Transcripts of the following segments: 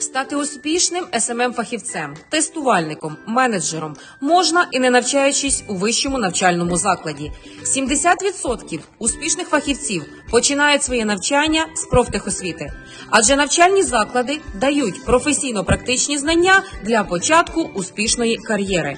Стати успішним smm фахівцем тестувальником, менеджером можна і не навчаючись у вищому навчальному закладі. 70% успішних фахівців починають своє навчання з профтехосвіти, адже навчальні заклади дають професійно-практичні знання для початку успішної кар'єри.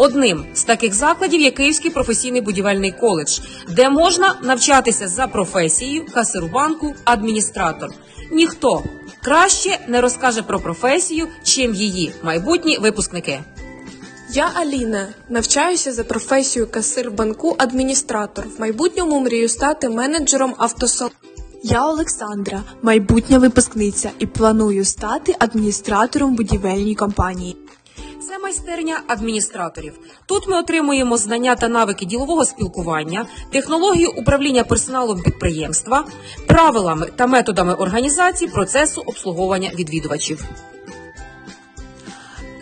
Одним з таких закладів є Київський професійний будівельний коледж, де можна навчатися за професією касиру банку, адміністратор. Ніхто краще не розкаже про професію, чим її майбутні випускники. Я Аліна, навчаюся за професією касир банку адміністратор. В майбутньому мрію стати менеджером автосалону. Я Олександра, майбутня випускниця, і планую стати адміністратором будівельній компанії. Це майстерня адміністраторів. Тут ми отримуємо знання та навики ділового спілкування, технологію управління персоналом підприємства, правилами та методами організації процесу обслуговування відвідувачів.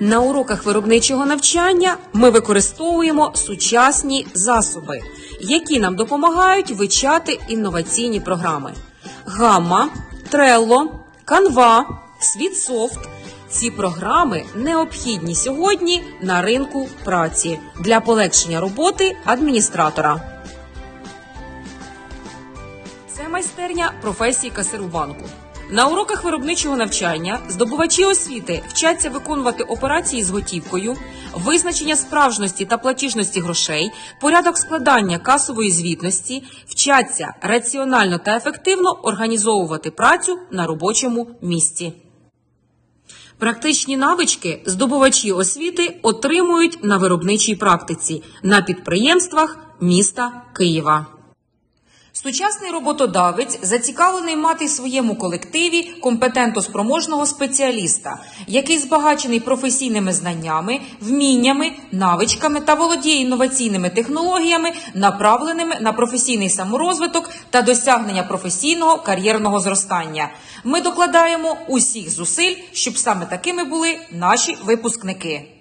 На уроках виробничого навчання ми використовуємо сучасні засоби, які нам допомагають вивчати інноваційні програми. Гамма, Trello, Canva, Світсофт – ці програми необхідні сьогодні на ринку праці для полегшення роботи адміністратора. Це майстерня професії касиру банку. На уроках виробничого навчання здобувачі освіти вчаться виконувати операції з готівкою, визначення справжності та платіжності грошей, порядок складання касової звітності, вчаться раціонально та ефективно організовувати працю на робочому місці. Практичні навички здобувачі освіти отримують на виробничій практиці на підприємствах міста Києва. Сучасний роботодавець зацікавлений мати в своєму колективі компетентоспроможного спеціаліста, який збагачений професійними знаннями, вміннями, навичками та володіє інноваційними технологіями, направленими на професійний саморозвиток та досягнення професійного кар'єрного зростання. Ми докладаємо усіх зусиль, щоб саме такими були наші випускники.